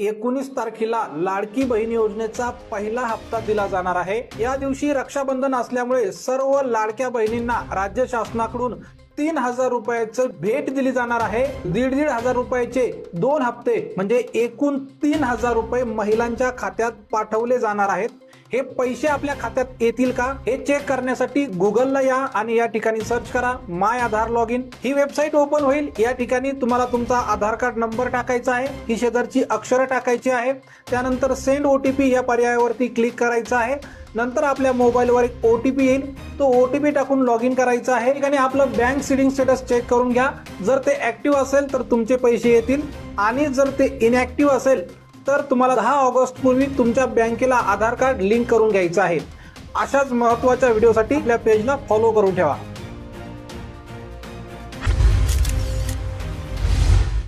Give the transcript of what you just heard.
एकोणीस तारखेला लाडकी बहीण योजनेचा पहिला हप्ता दिला जाणार आहे. या दिवशी रक्षाबंधन असल्यामुळे सर्व लाडक्या बहिणींना राज्य शासनाकडून तीन हजार रुपयाचं भेट दिली जाणार आहे. दीड दीड हजार रुपयाचे दोन हप्ते म्हणजे एकूण तीन हजार रुपये महिलांच्या खात्यात पाठवले जाणार आहेत. हे पैसे आपल्या खात्यात येतील का? हे चेक करण्यासाठी गुगलला या आणि या ठिकाणी सर्च करा. माय आधार लॉग इन ही वेबसाईट ओपन होईल. या ठिकाणी तुम्हाला तुमचा आधार कार्ड नंबर टाकायचा आहे. ही शेजारची अक्षरं टाकायची आहे. त्यानंतर सेंड ओ टी पी या पर्यायावरती क्लिक करायचं आहे. नंतर आपल्या मोबाईलवर एक ओ टी पी येईल. तो ओ टी पी टाकून लॉग इन करायचा आहे. आणि आपलं बँक सिडिंग स्टेटस चेक करून घ्या. जर ते ऍक्टिव्ह असेल तर तुमचे पैसे येतील. आणि जर ते इनॅक्टिव्ह असेल तर तुम्हाला दहा ऑगस्ट पूर्वी तुमच्या बँकेला आधार कार्ड लिंक करून घ्यायचं आहे. अशाच महत्त्वाच्या व्हिडिओसाठी आपल्या पेजला फॉलो करून ठेवा.